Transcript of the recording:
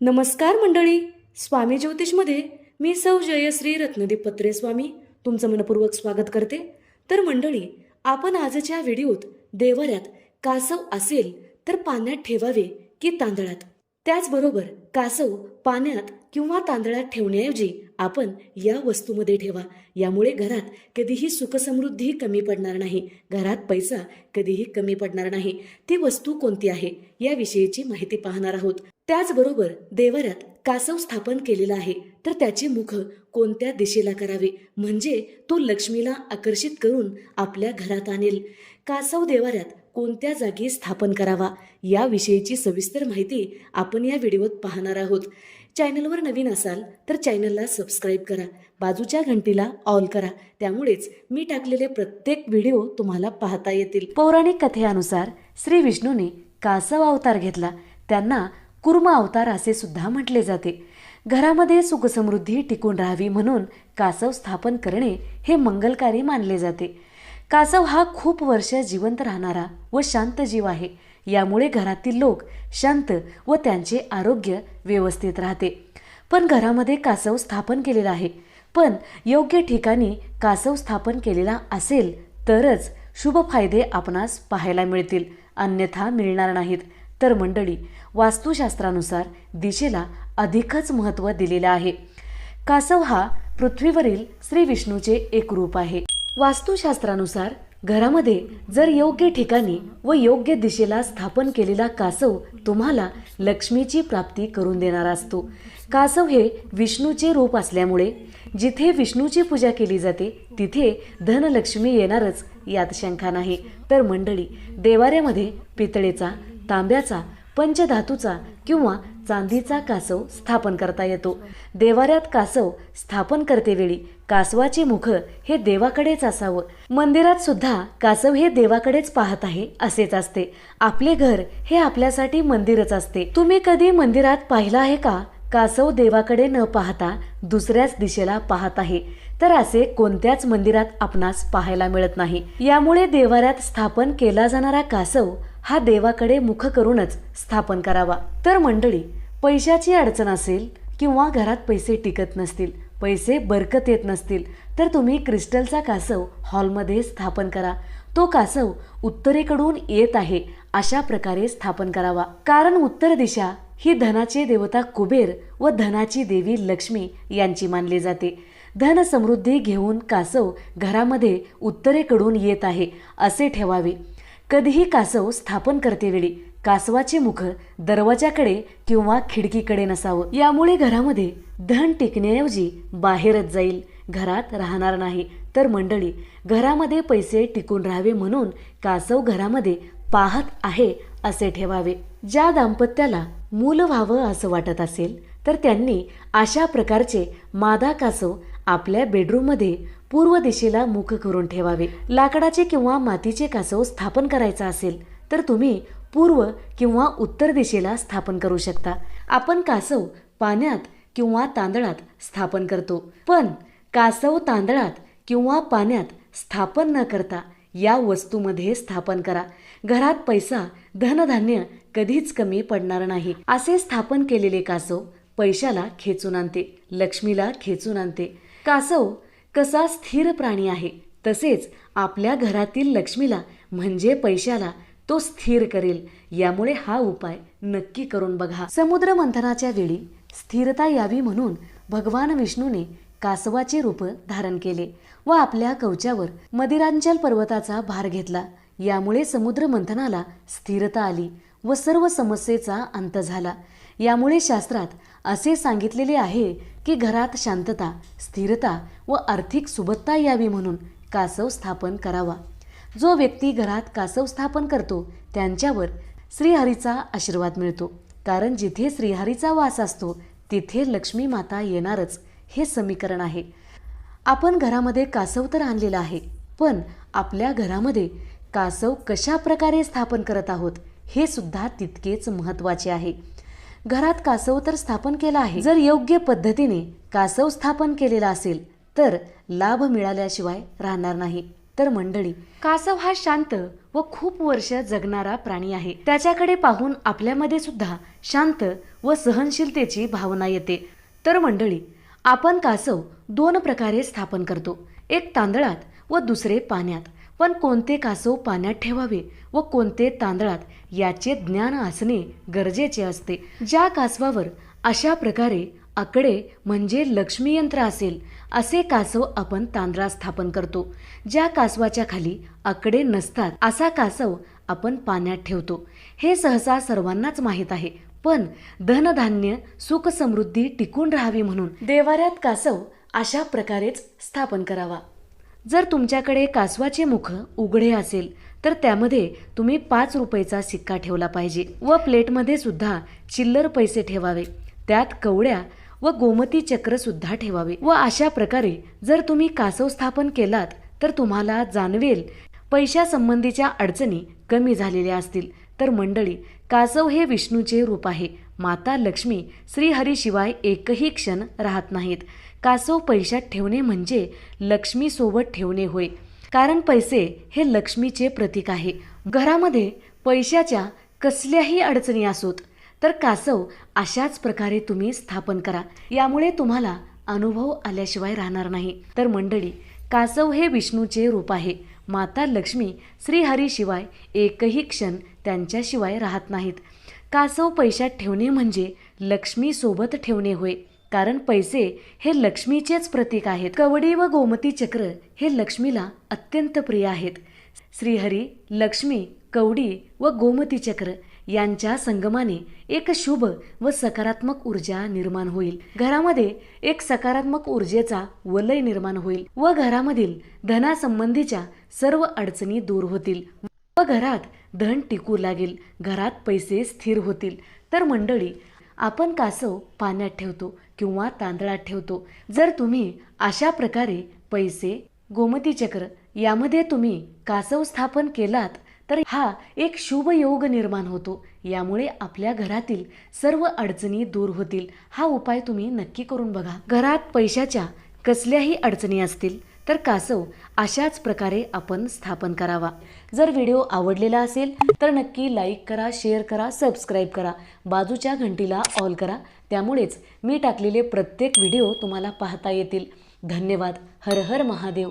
नमस्कार मंडळी. स्वामी ज्योतिषमध्ये मी सौ जयश्री रत्नदीप पत्रे स्वामी तुमचं मनपूर्वक स्वागत करते. तर मंडळी आपण आजच्या व्हिडिओत देवाऱ्यात कासव असेल तर पाण्यात ठेवावे की तांदळात? त्याचबरोबर कासव पाण्यात किंवा तांदळात ठेवण्याऐवजी आपण या वस्तूमध्ये ठेवा. यामुळे घरात कधीही सुखसमृद्धी कमी पडणार नाही. घरात पैसा कधीही कमी पडणार नाही. ती वस्तू कोणती आहे? याविषयीची माहिती पाहणार आहोत. त्याचबरोबर देवाऱ्यात कासव स्थापन केलेला आहे. तर त्याचे मुख कोणत्या दिशेला करावे? म्हणजे तो लक्ष्मीला आकर्षित करून आपल्या घरात आणेल. कासव देवाऱ्यात कोणत्या जागी स्थापन करावा याविषयीची सविस्तर माहिती आपण या व्हिडिओत पाहणार आहोत. चॅनलवर नवीन असाल तर चॅनलला सबस्क्राईब करा बाजूच्या घंटीला ऑल करा त्यामुळेच मी टाकलेले प्रत्येक व्हिडिओ तुम्हाला पाहता येतील. पौराणिक कथेनुसार श्री विष्णूने कासव अवतार घेतला त्यांना कुर्म अवतार असे सुद्धा म्हटले जाते. घरामध्ये सुखसमृद्धी टिकून राहावी म्हणून कासव स्थापन करणे हे मंगलकारी मानले जाते. कासव हा खूप वर्ष जिवंत राहणारा व शांत जीव आहे. यामुळे घरातील लोक शांत व त्यांचे आरोग्य व्यवस्थित राहते. पण घरामध्ये कासव स्थापन केलेला आहे. पण योग्य ठिकाणी कासव स्थापन केलेला असेल तरच शुभ फायदे आपणास पाहायला मिळतील. अन्यथा मिळणार नाहीत. तर मंडळी वास्तुशास्त्रानुसार दिशेला अधिकच महत्त्व दिलेलं आहे. कासव हा पृथ्वीवरील श्री विष्णूचे एक रूप आहे. वास्तुशास्त्रानुसार घरामध्ये जर योग्य ठिकाणी व योग्य दिशेला स्थापन केलेला कासव तुम्हाला लक्ष्मीची प्राप्ती करून देणारा असतो. कासव हे विष्णूचे रूप असल्यामुळे जिथे विष्णूची पूजा केली जाते तिथे धनलक्ष्मी येणारच यात शंका नाही. तर मंडळी देवाऱ्यामध्ये पितळेचा तांब्याचा पंचधातूचा किंवा चांदीचा कासव स्थापन करता येतो. देवाऱ्यात कासव स्थापन करतेवेळी कासवाचे मुख हे देवाकडेच असावं. मंदिरात सुद्धा कासव हे देवाकडेच पाहत आहे असेच असते. आपले घर हे आपल्यासाठी मंदिरच असते. तुम्ही कधी मंदिरात पाहिलं आहे का? कासव देवाकडे न पाहता दुसऱ्याच दिशेला पाहत आहे. तर असे कोणत्याच मंदिरात आपणास पाहायला मिळत नाही. यामुळे देवाऱ्यात स्थापन केला जाणारा कासव हा देवाकडे मुख करूनच स्थापन करावा. तर मंडळी पैशाची अडचण असेल किंवा घरात पैसे टिकत नसतील पैसे बरकत येत नसतील तर तुम्ही क्रिस्टलचा कासव हॉलमध्ये स्थापन करा. तो कासव उत्तरेकडून येत आहे अशा प्रकारे स्थापन करावा. कारण उत्तर दिशा ही धनाचे देवता कुबेर व धनाची देवी लक्ष्मी यांची मानली जाते. धन समृद्धी घेऊन कासव घरामध्ये उत्तरेकडून येत आहे असे ठेवावे. कधीही कासव स्थापन करतेवेळी कासवाचे मुख दरवाजाकडे किंवा खिडकीकडे नसावं. यामुळे घरामध्ये धन टिकण्याऐवजी बाहेरच जाईल. घरात राहणार नाही. तर मंडळी घरामध्ये पैसे टिकून राहावे म्हणून कासव घरामध्ये पाहत आहे असे ठेवावे. ज्या दाम्पत्याला मूल व्हावं असं वाटत असेल तर त्यांनी अशा प्रकारचे मादा कासव आपल्या बेडरूममध्ये पूर्व दिशेला मुख करून ठेवावे. लाकडाचे किंवा मातीचे कासव स्थापन करायचं असेल तर तुम्ही पूर्व किंवा उत्तर दिशेला स्थापन करू शकता. आपण कासव पाण्यात किंवा तांदळात स्थापन करतो पण कासव तांदळात किंवा पाण्यात स्थापन न करता या वस्तूमध्ये स्थापन करा. घरात पैसा धनधान्य कधीच कमी पडणार नाही. असे स्थापन केलेले कासव पैशाला खेचून आणते लक्ष्मीला खेचून आणते. कासव कसा स्थिर प्राणी आहे तसेच आपल्या घरातील लक्ष्मीला म्हणजे पैशाला तो स्थिर करेल. यामुळे हा उपाय नक्की करून बघा. समुद्र मंथनाच्या वेळी स्थिरता यावी म्हणून भगवान विष्णूने कासवाचे रूप धारण केले व आपल्या कवचावर मदिरांचल पर्वताचा भार घेतला. यामुळे समुद्र मंथनाला स्थिरता आली व सर्व समस्येचा अंत झाला. यामुळे शास्त्रात असे सांगितलेले आहे की घरात शांतता स्थिरता व आर्थिक सुबत्ता यावी म्हणून कासव स्थापन करावा. जो व्यक्ती घरात कासव स्थापन करतो त्यांच्यावर श्रीहरीचा आशीर्वाद मिळतो. कारण जिथे श्रीहरीचा वास असतो तिथे लक्ष्मी माता येणारच हे समीकरण आहे. आपण घरामध्ये कासव तर आणलेला आहे पण आपल्या घरामध्ये कासव कशा प्रकारे स्थापन करत आहोत हे सुद्धा तितकेच महत्त्वाचे आहे. घरात कासव तर स्थापन केला आहे. जर योग्य पद्धतीने कासव स्थापन केलेला असेल तर लाभ मिळाल्याशिवाय राहणार नाही. तर मंडळी कासव हा शांत व खूप वर्ष जगणारा प्राणी आहे. त्याच्याकडे पाहून आपल्यामध्ये सुद्धा शांत व सहनशीलतेची भावना येते. तर मंडळी आपण कासव दोन प्रकारे स्थापन करतो. एक तांदळात व दुसरे पाण्यात. पण कोणते कासव पाण्यात ठेवावे व कोणते तांदळात याचे ज्ञान असणे गरजेचे असते. ज्या कासवावर अशा प्रकारे आकडे म्हणजे लक्ष्मीयंत्र असेल असे कासव आपण तांदळात स्थापन करतो. ज्या कासवाच्या खाली आकडे नसतात असा कासव आपण पाण्यात ठेवतो. हे सहसा सर्वांनाच माहीत आहे पण धनधान्य सुख समृद्धी टिकून राहावी म्हणून देवाऱ्यात कासव अशा प्रकारेच स्थापन करावा. जर तुमच्याकडे कासवाचे मुख उघडे असेल तर त्यामध्ये तुम्ही पाच रुपयाचा सिक्का ठेवला पाहिजे व प्लेटमध्ये सुद्धा चिल्लर पैसे ठेवावे. त्यात कवड्या व गोमती चक्र सुद्धा ठेवावे. व अशा प्रकारे जर तुम्ही कासव स्थापन केलात तर तुम्हाला जाणवेल पैशासंबंधीच्या अडचणी कमी झालेल्या असतील. तर मंडळी कासव हे विष्णूचे रूप आहे. माता लक्ष्मी श्रीहरीशिवाय एकही क्षण राहत नाहीत. कासव पैशात ठेवणे म्हणजे लक्ष्मीसोबत ठेवणे होय. कारण पैसे हे लक्ष्मीचे प्रतीक आहे. घरामध्ये पैशाच्या कसल्याही अडचणी असोत. तर कासव अशाच प्रकारे तुम्ही स्थापन करा. यामुळे तुम्हाला अनुभव आल्याशिवाय राहणार नाही. तर मंडळी कासव हे विष्णूचे रूप आहे. माता लक्ष्मी श्रीहरीशिवाय एकही क्षण त्यांच्याशिवाय राहत नाहीत. कासव पैशात ठेवणे म्हणजे लक्ष्मीसोबत ठेवणे होय. कारण पैसे हे लक्ष्मीचेच प्रतीक आहेत. कवडी व गोमती चक्र हे लक्ष्मीला अत्यंत प्रिय आहेत. श्रीहरी लक्ष्मी कवडी व गोमती चक्र यांच्या संगमाने एक शुभ व सकारात्मक ऊर्जा निर्माण होईल. घरामध्ये एक सकारात्मक ऊर्जेचा वलय निर्माण होईल व घरामधील धनासंबंधीच्या सर्व अडचणी दूर होतील व घरात धन टिकू लागेल. घरात पैसे स्थिर होतील. तर मंडळी आपण कासव पाण्यात ठेवतो किंवा तांदळात ठेवतो. जर तुम्ही अशा प्रकारे पैसे गोमती चक्र यामध्ये तुम्ही कासव स्थापन केलात तर हा एक शुभ योग निर्माण होतो. यामुळे आपल्या घरातील सर्व अडचणी दूर होतील. हा उपाय तुम्ही नक्की करून बघा. घरात पैशाच्या कसल्याही अडचणी असतील तर कासव अशाच प्रकारे आपण स्थापन करावा. जर व्हिडिओ आवडलेला असेल तर नक्की लाईक करा शेअर करा सबस्क्राईब करा. बाजूच्या घंटीला ऑल करा. त्यामुळेच मी टाकलेले प्रत्येक व्हिडिओ तुम्हाला पाहता येतील. धन्यवाद. हर हर महादेव.